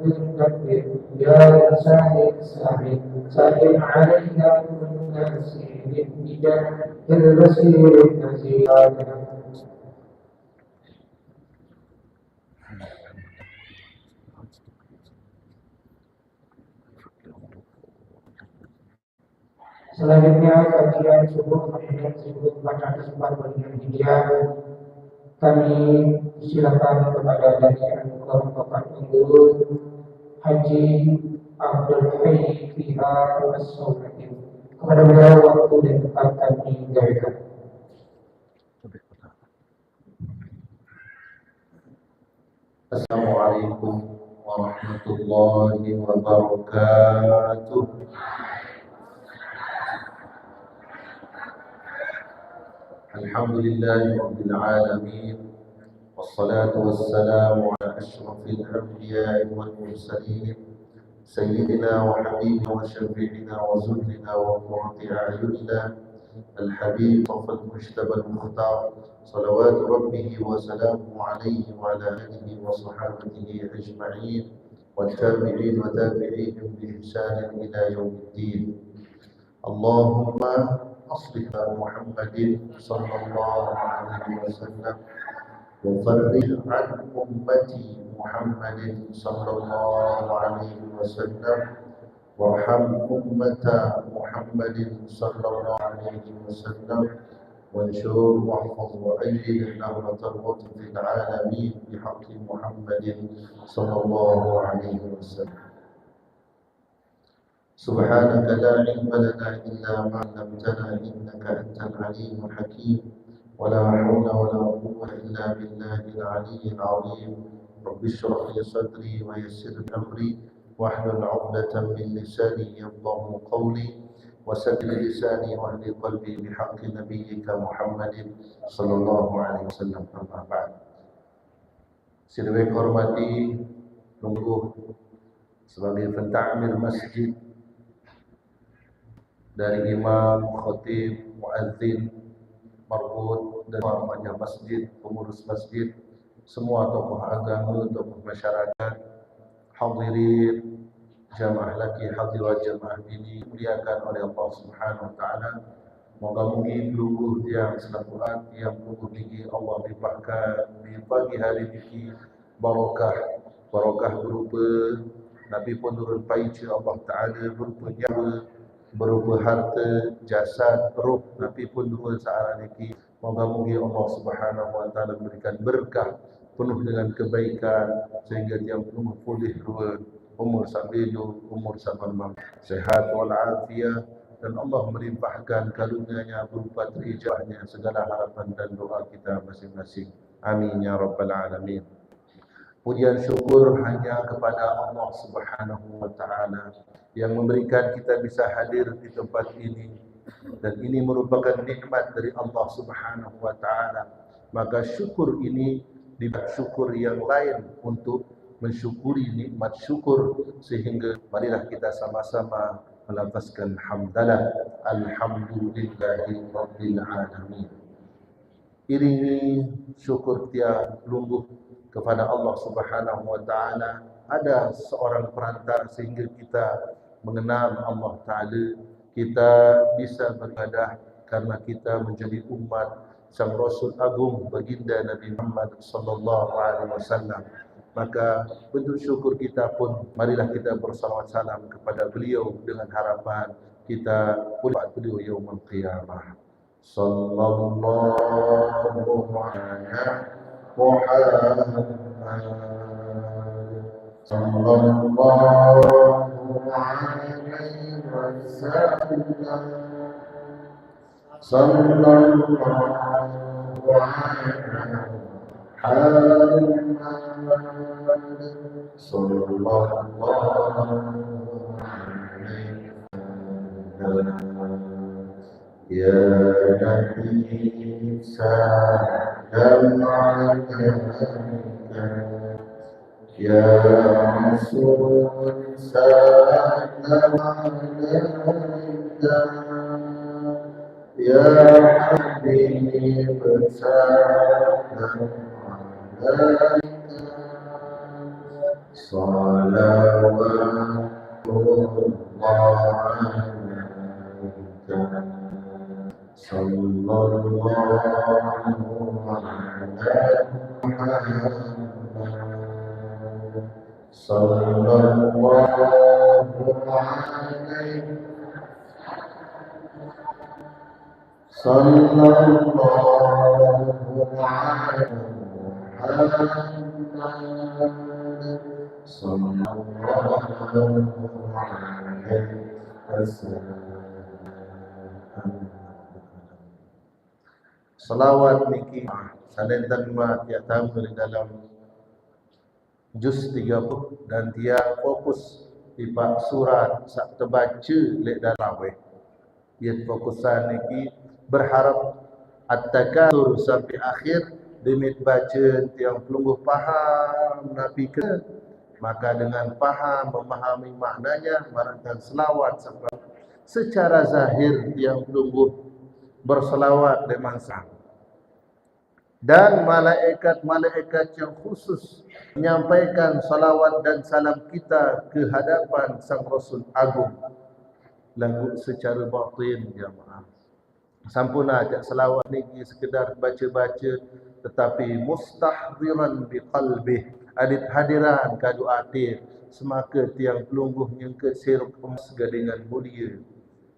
كبر يا ساهل ساهل ساهل علينا كل نسير بجاه البصير النزير Selanjutnya kajian subuh kajian subuh pada kesempatan yang Kami silakan kepada Angkor Bapak Ibu Haji Abdul Hayy Fiha As-Sawlatin kepada beliau waktu dan tempat kami jadikan. Assalamualaikum warahmatullahi wabarakatuh. الحمد لله رب العالمين والصلاة والسلام على أشرف الأنبياء والمرسلين سيدنا وحبيبنا وشفيعنا وزلنا وقرة أعيننا الحبيب صف المجتبى المختار صلوات ربه وسلامه عليه وعلى آله وصحابته أجمعين والتابعين وتابعيهم بإحسان إلى يوم الدين. اللهم أصلح محمد صلى الله عليه وسلم. وفرج عن أمتي محمد صلى الله عليه وسلم. وارحم أمة محمد صلى الله عليه وسلم. وانشر واحفظ وأيد نهرة الوطن في العالمين بحق محمد صلى الله عليه وسلم. سبحانك لا علم لنا إلا ما علمتنا إنك أنت العليم الحكيم. ولا حول ولا قوة إلا بالله العلي العظيم. رب اشرح لي صدري ويسر أمري. واحلل عقدة من لساني يفقه قولي. وسدد لساني واهد قلبي بحق نبيك محمد صلى الله عليه وسلم. أما بعد. Sirwek hormati Nunggu sebagai pentakmir masjid dari imam, khatib, muadzin, marbut dan banyak masjid, pengurus masjid, semua tokoh agama, tokoh masyarakat, hadirin, jamaah laki, hadirat jamaah ini muliakan oleh Allah Subhanahu wa taala. Moga mungkin lungguh yang selaku yang lungguh tinggi Allah limpahkan di pagi hari ini barakah barakah berupa Nabi pun turun paici Allah Ta'ala berupa nyawa berupa harta, jasad, roh, Nabi pun dua searah ini. Moga-moga Allah Subhanahu Wa Taala berikan berkah penuh dengan kebaikan sehingga dia penuh pulih dua umur hidup, umur sampai malam. Sehat walafiat dan Allah melimpahkan karunia-Nya berupa terijabahnya segala harapan dan doa kita masing-masing. Amin ya rabbal alamin. Pujian syukur hanya kepada Allah Subhanahu wa taala yang memberikan kita bisa hadir di tempat ini dan ini merupakan nikmat dari Allah Subhanahu wa taala. Maka syukur ini dibuat syukur yang lain untuk mensyukuri nikmat syukur sehingga marilah kita sama-sama melafazkan hamdalah alhamdulillahi rabbil alamin. Iringi syukur tiap lungguh kepada Allah Subhanahu wa taala ada seorang perantara sehingga kita mengenal Allah Ta'ala kita bisa beribadah karena kita menjadi umat sang Rasul Agung baginda Nabi Muhammad sallallahu alaihi wasallam. Maka bentuk syukur kita pun marilah kita bersalawat salam kepada beliau dengan harapan kita pulak beliau yaumul qiyamah. Sallallahu alaihi Wasallam. Sallallahu عليه وسلم صلى الله على محمد صلى الله عليه وسلم يا نبي سلام عليك يا رسول سلام عليك يا حبيب سلام عليك صلوات الله عليك صلى الله على محمد صلى الله عليه صلى الله على محمد صلى الله عليه وسلم Salawat niki saling terima tiap tamu di dalam juz 30 dan dia fokus di bab surat sak terbaca lek dalam weh. Dia fokusan niki berharap at-takatsur sampai akhir demi baca tiang pelungguh faham Nabi ke maka dengan faham memahami maknanya marahkan selawat sampai secara zahir tiang pelungguh berselawat dengan sang dan malaikat-malaikat yang khusus menyampaikan salawat dan salam kita ke hadapan sang Rasul Agung. Lagu secara batin jamaah sampuna ajak selawat ni sekedar baca-baca tetapi mustahdiran bi qalbi. Adit hadiran kadu ati semaka tiang pelungguh yang ke siruk emas dengan mulia.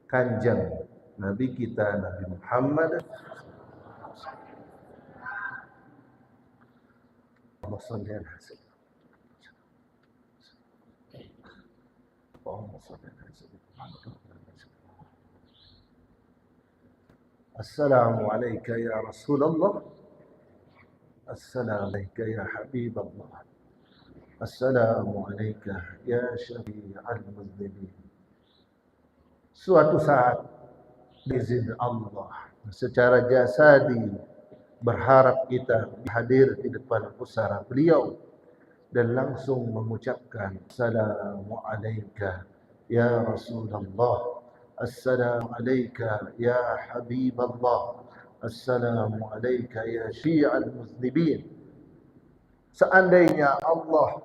Kanjeng Nabi kita Nabi Muhammad اللهم صل على سيدنا اللهم صل على سيدنا السلام عليك يا رسول الله. السلام عليك يا حبيب الله. السلام عليك يا شفيع المذنبين. Suatu saat izin Allah secara jasadi berharap kita hadir di depan pusara beliau dan langsung mengucapkan Assalamu alayka ya Rasulullah. Assalamu alayka ya Habib Allah Assalamu alayka ya Syi'al Muznibin Seandainya Allah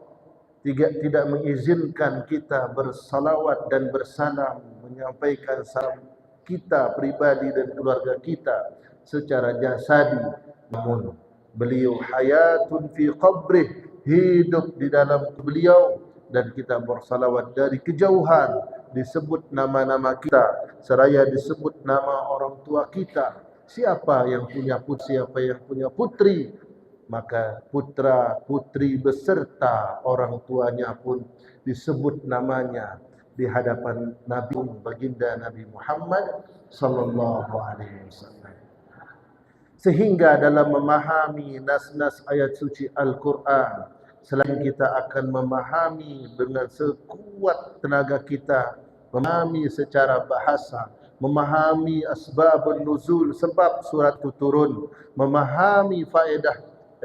tidak, tidak mengizinkan kita bersalawat dan bersalam menyampaikan salam kita pribadi dan keluarga kita secara jasadi namun beliau hayatun fi qabrih hidup di dalam beliau. Dan kita bersalawat dari kejauhan disebut nama-nama kita. Seraya disebut nama orang tua kita. Siapa yang punya putri siapa yang punya putri? Maka putra putri beserta orang tuanya pun disebut namanya di hadapan Nabi baginda Nabi Muhammad sallallahu alaihi wasallam sehingga dalam memahami nas-nas ayat suci Al-Quran selain kita akan memahami dengan sekuat tenaga kita memahami secara bahasa memahami asbabun nuzul sebab surat itu turun memahami faedah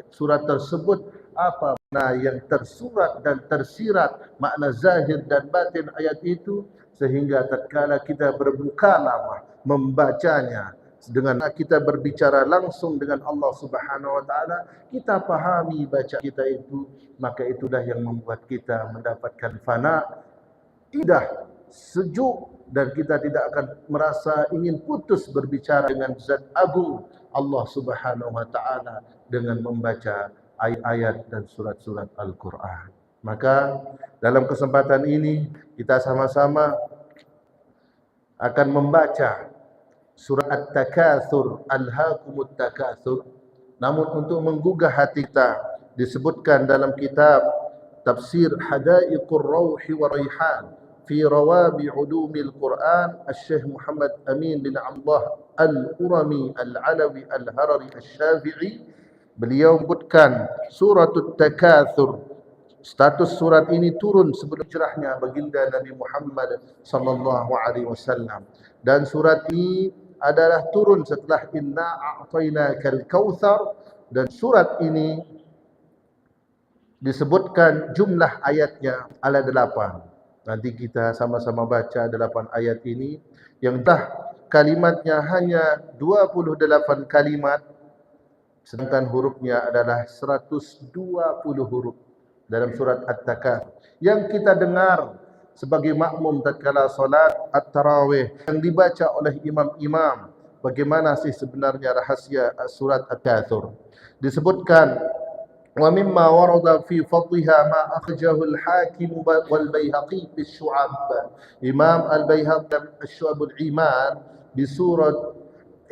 surat tersebut apa makna yang tersurat dan tersirat makna zahir dan batin ayat itu sehingga tatkala kita berbuka lama membacanya dengan kita berbicara langsung dengan Allah Subhanahu wa taala kita pahami baca kita itu maka itulah yang membuat kita mendapatkan fana. Indah sejuk dan kita tidak akan merasa ingin putus berbicara dengan zat agung Allah Subhanahu wa taala dengan membaca ayat-ayat dan surat-surat Al-Qur'an. Maka dalam kesempatan ini kita sama-sama akan membaca surah At-Takatsur Alhaakumut Takatsur namun untuk menggugah hati kita disebutkan dalam kitab Tafsir Hadaiqur Rauhi wa Raihan fi Rawabi Ulumil Quran Al-Syekh Muhammad Amin bin Allah Al-Urami Al-Alawi Al-Harari Al-Syafi'i beliau menyebutkan surah At-Takatsur status surat ini turun sebelum hijrahnya baginda Nabi Muhammad sallallahu alaihi wasallam. Dan surat ini adalah turun setelah inna a'tainakal kautsar dan surat ini disebutkan jumlah ayatnya ada delapan. Nanti kita sama-sama baca delapan ayat ini yang dah kalimatnya hanya 28 kalimat sedangkan hurufnya adalah 120 huruf. dalam surat At-Takatsur yang kita dengar sebagai makmum tatkala solat at-tarawih yang dibaca oleh imam-imam bagaimana sih sebenarnya rahasia surat At-Takatsur disebutkan wa mimma warada fi fadliha ma akhrajahu al-hakim wal bayhaqi fi syu'ab imam al-bayhaqi dalam syu'ab al-iman di surat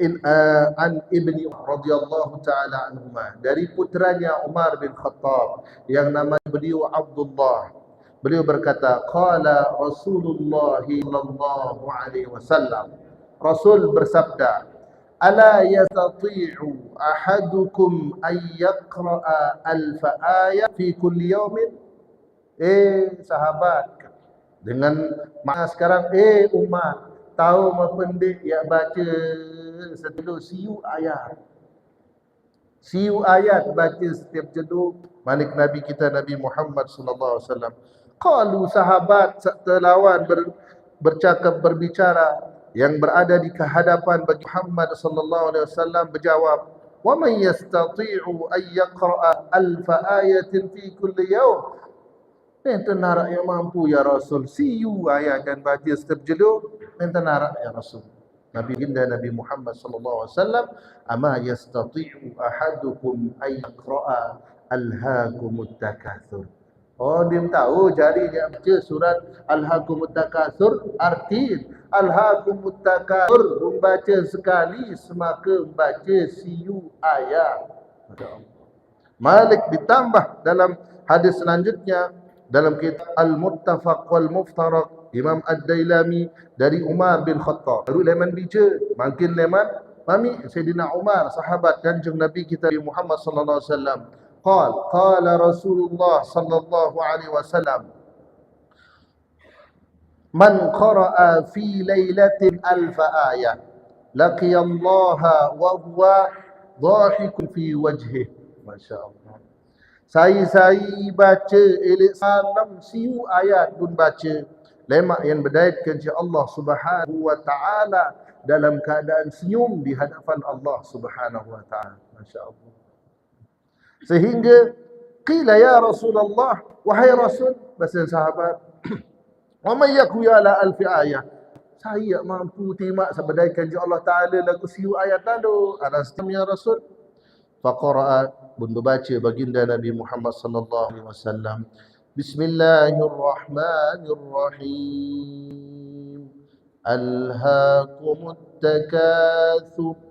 in, uh, an ibni radhiyallahu taala anhuma. Dari putranya Umar bin Khattab yang nama beliau Abdullah beliau berkata qala Rasulullah sallallahu alaihi wasallam Rasul bersabda ala yastati'u ahadukum ay yaqra'a alf ayat fi kulli yawmin eh sahabat dengan makna sekarang eh umat tahu mapendek ya baca setiap siu ayat. Siu ayat baca setiap jenuh Malik Nabi kita Nabi Muhammad sallallahu alaihi wasallam. Qalu sahabat telawan ber, bercakap berbicara yang berada di kehadapan bagi Muhammad sallallahu alaihi wasallam berjawab, "Wa man yastati'u ay yaqra'a alf ayatin fi kulli yawm?" Enten narak yang mampu ya Rasul. Siu ayat dan baca setiap jenuh. Enten narak ya Rasul. Nabi Ginda Nabi Muhammad sallallahu alaihi wasallam ama yastati'u ahadukum ay yaqra'a alhaakumut takatsur. Oh dia tahu jadi dia baca surat alhaakumut takatsur arti alhaakumut takatsur membaca sekali semaka membaca siu ayat. Malik ditambah dalam hadis selanjutnya dalam kitab Al-Muttafaq wal Muftaraq Imam Ad-Dailami dari Umar bin Khattab. Baru leman bica, makin leman mami Sayyidina Umar sahabat kanjeng Nabi kita Muhammad sallallahu alaihi wasallam. Qal qala Rasulullah sallallahu alaihi wasallam Man qara'a fi lailatin alf ayah laqiya Allah wa huwa dhahikun fi wajhihi. Masya-Allah. Saya-saya baca elik salam siu ayat pun baca lemak yang berdaitkan kepada Allah Subhanahu wa taala dalam keadaan senyum di hadapan Allah Subhanahu wa taala. Masya-Allah. Sehingga qila ya Rasulullah wahai Rasul bahasa sahabat wa may yakwi ala alfi ayah saya mampu terima sebedaikan je Allah Taala lagu siu ayat tadi ada ya Rasul faqara pun berbaca baginda Nabi Muhammad sallallahu alaihi wasallam Bismillahirrahmanirrahim Alhaakumut takatsur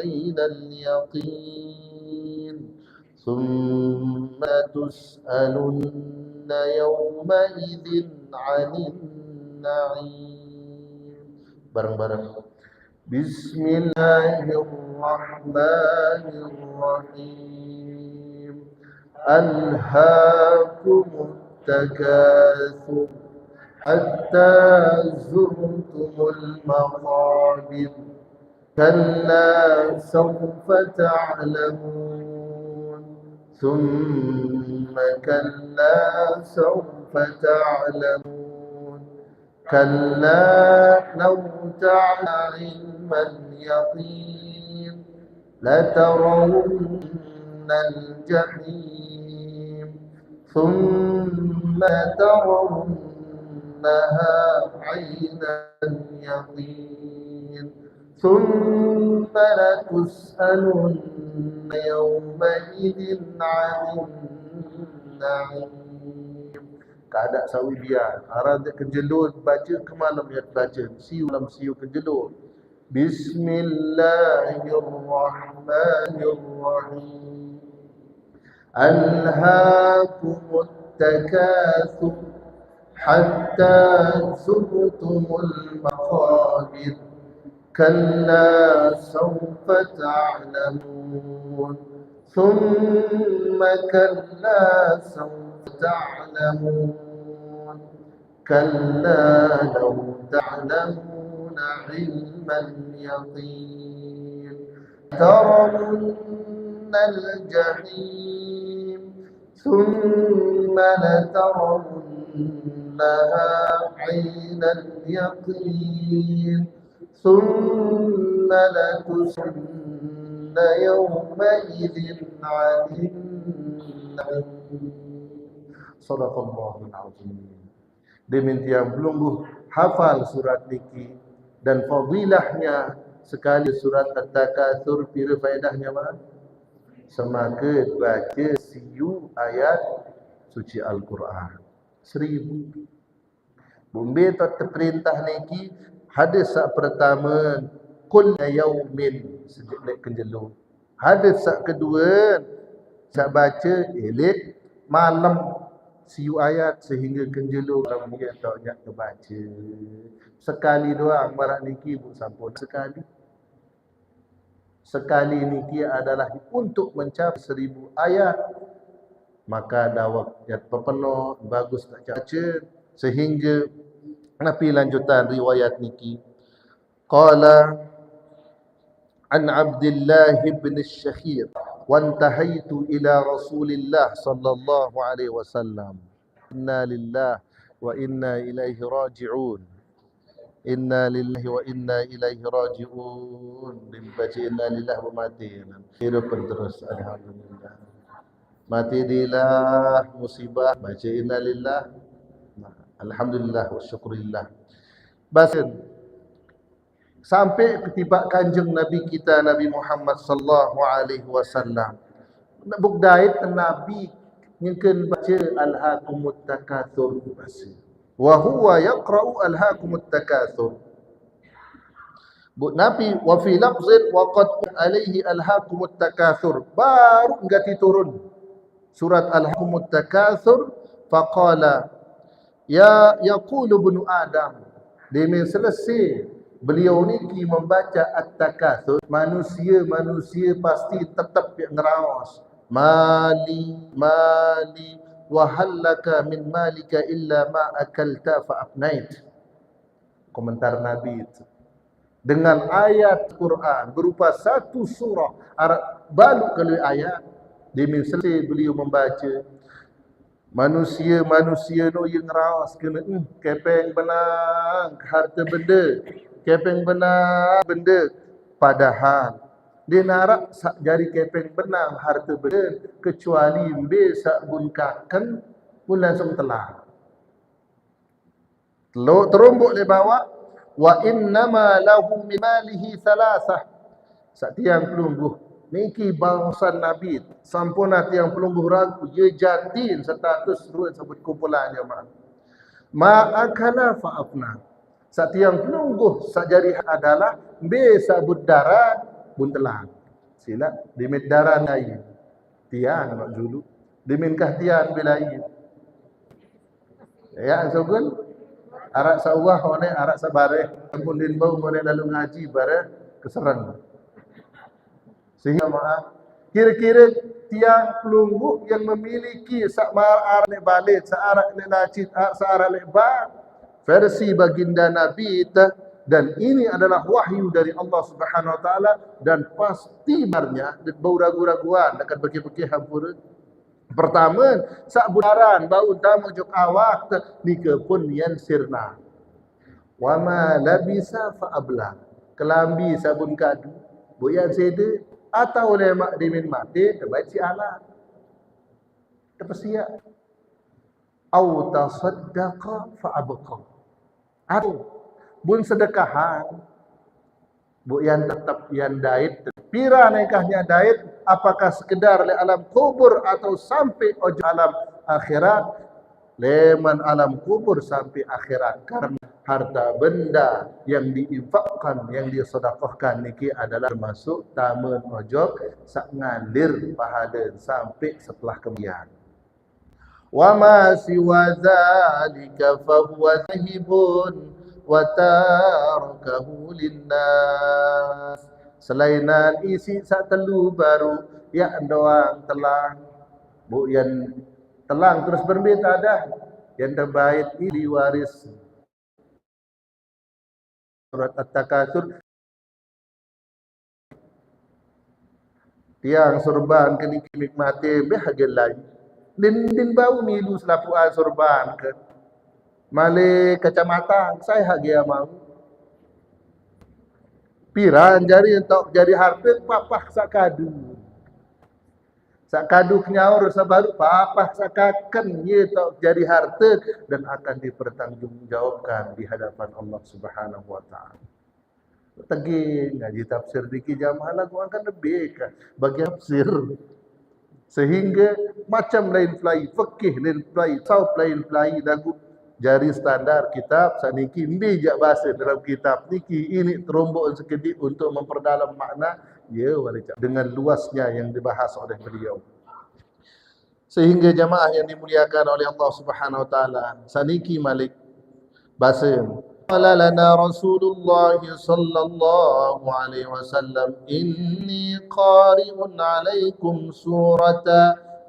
عين اليقين. ثم تسألن يومئذ عن النعيم. bareng-bareng بسم الله الرحمن الرحيم. ألهاكم التكاثر حتى زرتم المقابر. كلا سوف تعلمون. ثم كلا سوف تعلمون. كلا لو تعلم اليقين لترون الجحيم. ثم ترونها عين اليقين. ثم لتسألن يومئذ عن النعيم tak ada sawi biar. Arah ke jelud baca ke malam yang baca. Siu malam siu ke jelud. Bismillahirrahmanirrahim. ألهاكم التكاثر حتى زرتم المقابر كلا سوف تعلمون ثم كلا سوف تعلمون كلا لو تعلمون علم اليقين ترون الجحيم ثم لترونها عين اليقين ثم لتسن يومئذ عن النعيم صدق الله العظيم Demikian belum hafal surat niki dan fadilahnya sekali surat At-Takatsur pira faedahnya mana? Semakin baca siu ayat suci Al-Quran. Seribu. Bumbe tak terperintah niki hadis pertama kul yaumin sejak kenjelu. Hadis kedua sak baca elik malam siu ayat sehingga kenjelu dalam dia tak nak terbaca. Sekali doang barat niki bu sampun sekali. Sekali niki adalah untuk mencapai seribu ayat. Maka dah waktu pepenuh bagus nak baca sehingga Nabi lanjutan riwayat niki. Qala an Abdullah ibn Syakhir wa intahaitu ila Rasulillah sallallahu alaihi wasallam. Inna lillah wa inna ilaihi raji'un. Inna lillahi wa inna ilaihi raji'un. Dibaca inna lillahi wa mati. Hidup terus alhamdulillah. Mati dilah musibah. Baca inna lillah." Alhamdulillah wa syukurillah basin sampai ketiba kanjeng Nabi kita Nabi Muhammad sallallahu alaihi wasallam. Nak Nabi mungkin baca alhaqumut takatsur basi. Wa huwa yaqra'u alhaqumut takatsur. Bu Nabi wa fi lafzin wa qad alaihi alhaqumut takatsur. Baru ngati turun surat alhaqumut takatsur faqala ya yaqulu ibnu adam. Dia selesai beliau ni ki membaca at-takatsur manusia-manusia pasti tetap ngerawas. Mali mali. Wa halaka min malika illa ma akalta fa afnait komentar nabi itu. Dengan ayat Quran berupa satu surah balu kali ayat demi selesai beliau membaca manusia-manusia no yang rawas kena hmm, kepeng benang harta benda kepeng benang benda. Padahal dia narak sak jari kepeng benang harta benda kecuali be sak bunkakan pun langsung telah Teluk terumbuk le bawa wa innama lahu min malihi thalathah sak tiang pelungguh niki bangsa nabi sampuna tiang pelungguh ragu ye jatin status dua sebut kumpulan jemaah ma akala fa afna Satiang penungguh sajari adalah be sabut darat buntelan. Sila dimit darat lain. Tiang nak dulu. Diminkah tiang bilai. Ya sogol. Arak sawah one arak sabare. Ampun din bau more lalu ngaji bare keseran. Sehingga maaf kira-kira tiang pelunggu yang memiliki sak mar arak balik, sak arak lelacit, sak arak lebar, versi baginda Nabi itu dan ini adalah wahyu dari Allah Subhanahu Wa Taala dan pasti barnya bau ragu-raguan akan pergi-pergi hampur pertama sak budaran bau tamu juk awak nika pun yan sirna. Wa ma labisa fa abla. Kelambi sabun kadu. Boyan sede atau lemak dimin mati terbaik si ala terpesia au tasaddaqa fa abqa. Atau bun sedekahan. Bu yang tetap yang dait pira nikahnya dait apakah sekedar le alam kubur atau sampai ojo alam akhirat leman alam kubur sampai akhirat. Karena harta benda yang diinfakkan yang disedekahkan niki adalah termasuk tamun ojok sak ngalir pahala sampai setelah kematian wa ma siwa zalika fa huwa zahibun wa tarakahu linnas. Selainan isi sak telu baru ya doang telah. Bu yang telang terus berbeda dah. Yang terbaik ini waris. Surat At-Takatsur. Tiang surban ke nikmati bahagian lain. Din din bau milu selapuan surban ke. Male kacamata saya hagia mau. Piran jari untuk jadi harta papah sakadu sakadu kenyaur sabaru papah sakakan ye tok jadi harta dan akan dipertanggungjawabkan di hadapan Allah Subhanahu wa taala. Tegi ngaji tafsir diki jamaah lagu akan lebih ke bagi tafsir. Sehingga macam lain fly fikih lain fly saub lain fly lagu jari standar kitab saniki ndi jak bahasa dalam kitab niki. Ini terombok sekedip untuk memperdalam makna ya walica dengan luasnya yang dibahas oleh beliau sehingga jamaah yang dimuliakan oleh Allah Subhanahu wa taala saniki malik bahasa قال لنا رسول الله صلى الله عليه وسلم إني قارئ عليكم سورة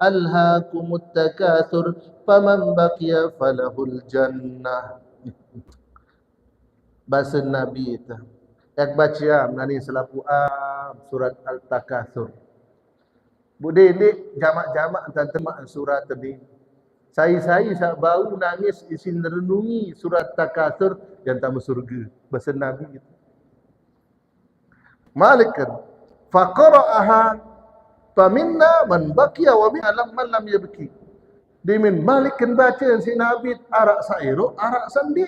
ألهاكم التكاثر فمن بقي فله الجنة Bahasa Nabi itu Yang baca nani selapu am surat Al-Takathur Bude ini jamak-jamak tentang temak surat tadi Saya-saya sak bau nangis isin renungi surat Takathur yang tamu surga bahasa Nabi itu. Malik kan faqara'aha faminna man baqiya wa min lam man lam yabki. Dimin Malik kan baca si Nabi arak sairu arak sandi.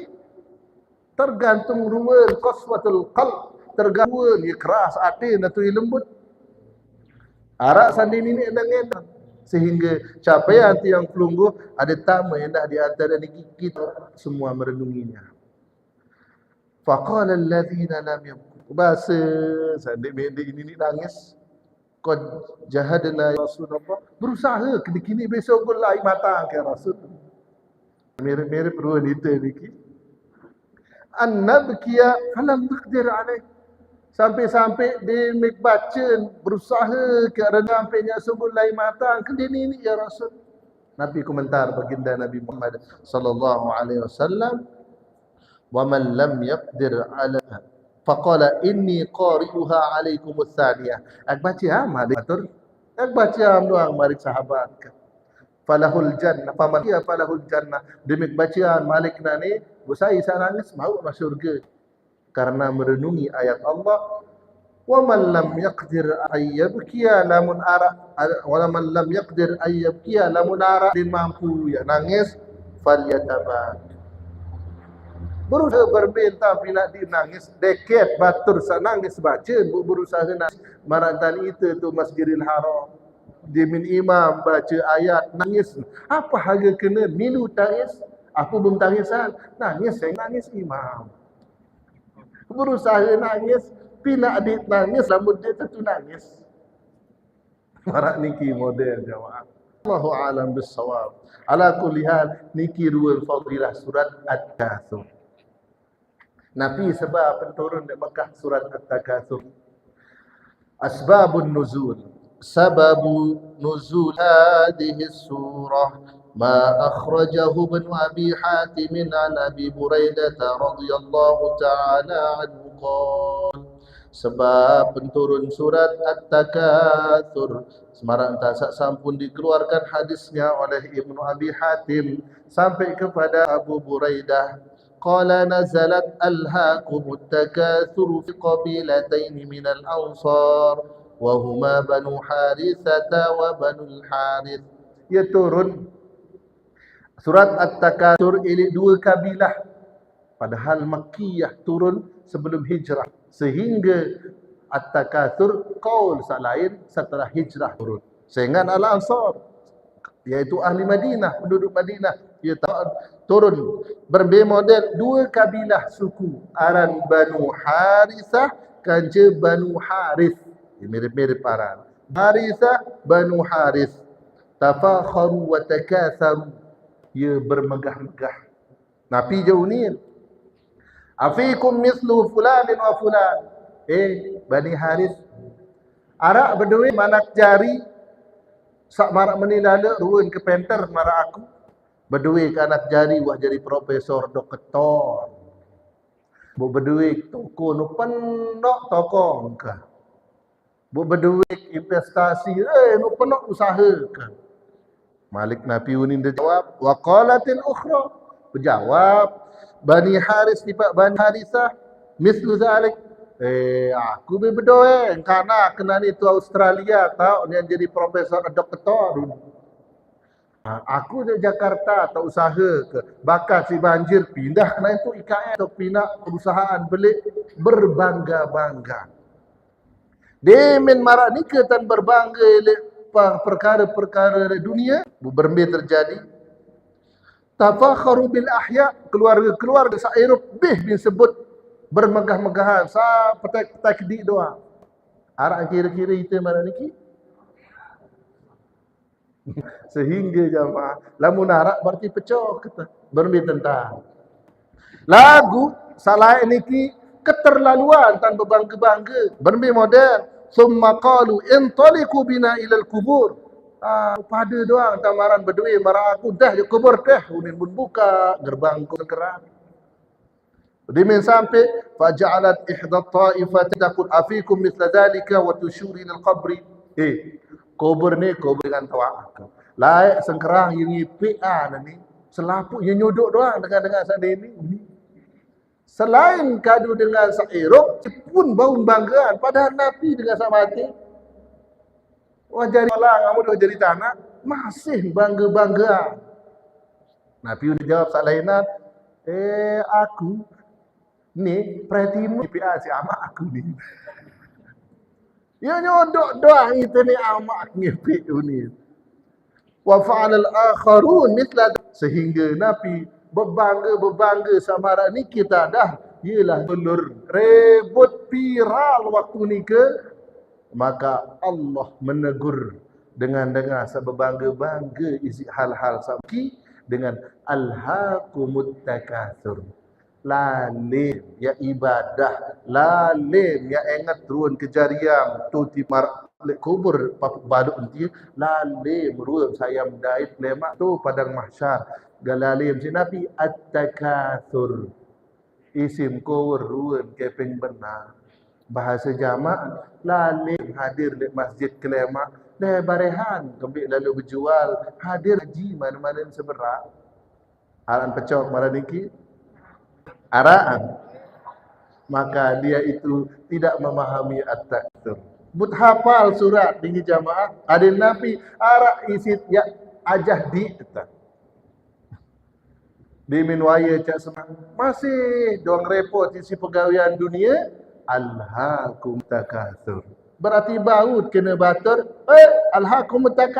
Tergantung ruwen qaswatul qalb tergantung ya keras hati natu lembut. Arak sandi ini dengan sehingga capaian yang pelunggu ada tamu yang dah di antara kita semua merenunginya. Faqala alladhina lam yabku. Bahasa sandik mendik ini ni nangis. Qad jahadna ya Rasulullah. Berusaha kini kini besok pun lain mata ke Rasul. Mirip-mirip ruan itu ni an nabkiya falam takdir alaih. Sampai-sampai dia baca berusaha ke renang penya sungguh lain matang ke dia ni ni ya rasul. Nabi komentar baginda nabi Muhammad sallallahu alaihi wasallam wa man lam yaqdir ala faqala inni qariuha alaikum ath-thaniyah ak baca ha mari atur. Ak baca am doang mari sahabat falahul jannah. Faman ya falahul jannah. Demik bacaan malik nani busai saya nangis mau masuk surga. Karena merenungi ayat Allah wa man lam yaqdir ayyabkiya lamun ara wa man lam yaqdir ayyabkiya lamun ara din mampu ya nangis falyatabat berusaha bermain tapi nak dinangis deket batur sanangis baca berusaha nak marantan itu tu Masjidil Haram. Dimin imam baca ayat nangis. Apa harga kena? Milu tangis apa belum tangisan nangis saya nangis imam. Berusaha nangis pina adik nangis lamun dia tentu nangis. Marak niki model jawab. Allahu alam bisawab ala kulli hal niki dua fadilah surat at-katsur Nabi sebab penturun di Mekah surat At-Takatsur. Asbabun nuzul. Sababu nuzul hadhihi surah ma akhrajahu ibn Abi Hatim an Abi Buraidah radhiyallahu ta'ala anhu qala sebab penturun surat At-Takatsur Semarang tak sampun dikeluarkan hadisnya oleh Ibnu Abi Hatim sampai kepada Abu Buraidah قال نزلت ألهاكم التكاثر في قبيلتين من الأنصار وهما بنو حارثة وبنو الحارث يترون Surat At-Takatsur ini dua kabilah padahal Makkiyah turun sebelum hijrah sehingga At-Takatsur qaul lain setelah hijrah turun. Sehingga Al-Ansar yaitu ahli Madinah penduduk Madinah ia turun. Berbeza model dua kabilah suku aran Banu Harithah kanja Banu Harith. Mirip-mirip aran. Harithah Banu Harith tafakharu wa takatharu ia bermegah-megah Nabi jauh ni Afikum mislu fulanin wa fulan Eh Bani Harith Arak berdua manak jari Sak marak menilala ruin ke penter marak aku Berduit ke anak jari buat jadi profesor doktor. Bu berduit toko nu penuh tokong ke. Bu berduit investasi eh nu penuh usaha ke. Malik Nabi Unin dia jawab wa qalatil ukhra. Berjawab Bani Haris tiba Bani Harisah mislu zalik. Eh aku be berdoa karena kena ni tu Australia tahu yang jadi profesor doktor Ha, aku di Jakarta tak usaha ke? Bakat si banjir pindah kena itu IKN atau pindah perusahaan belik berbangga-bangga. Demen marak ni ke tan berbangga perkara-perkara dunia berbe terjadi. Tafakharu bil ahya keluarga-keluarga Sa'irub bih bin sebut bermegah-megahan sa petak takdi doa. Arak kira-kira kita mana niki? Sehingga jamaah lamun narak berarti pecah kata bermi tentang lagu salah niki keterlaluan tan berbangga-bangga bermi model summa qalu intaliqu bina ila al-kubur ah pada doang tamaran berdua marah aku dah je kubur dah. Unin pun buka gerbang ku gerak Dimin sampai faja'alat ihda ta'ifat taqul afikum mithla dhalika wa tushuri lil qabri. Eh kubur ni kubur dengan tawak Laik sengkerang yang ah ni. Selaput yang nyodok doang dengan dengan sana ini. Selain kadu dengan sairuk, pun bau banggaan. Padahal Nabi dengan sama hati. Wah jadi malang, kamu dah jadi tanah. Masih bangga-bangga. Nabi udah jawab salainan. Eh aku ni perhatimu PA si amak aku ni. Ya nyodok doang itu ni amak ngipik ni wa fa'al al-akharun mithla sehingga Nabi berbangga-berbangga sama ni kita dah ialah telur rebut viral waktu ni ke? Maka Allah menegur dengan dengan sebangga-bangga isi hal-hal sabki dengan alhaqumut takatsur. Lalim ya ibadah. Lalim ya ingat turun kejariam tu timar kubur papuk baduk nanti lalim ruam sayam dait lemak tu padang mahsyar. Galalim si nabi at-takatsur isim kubur ruam keping benar. Bahasa jamak lalim hadir di masjid kelemak. Le barehan kembik lalu berjual hadir haji mana-mana seberak halan pecok mana niki araan. Maka dia itu tidak memahami at-takatsur but hafal surat tinggi jamaah ada nabi arak isit ya ajah di eta di minwaya cak semang masih dong repot isi pegawaian dunia alhaqum takatsur berarti baut kena batur eh alhaqum takatsur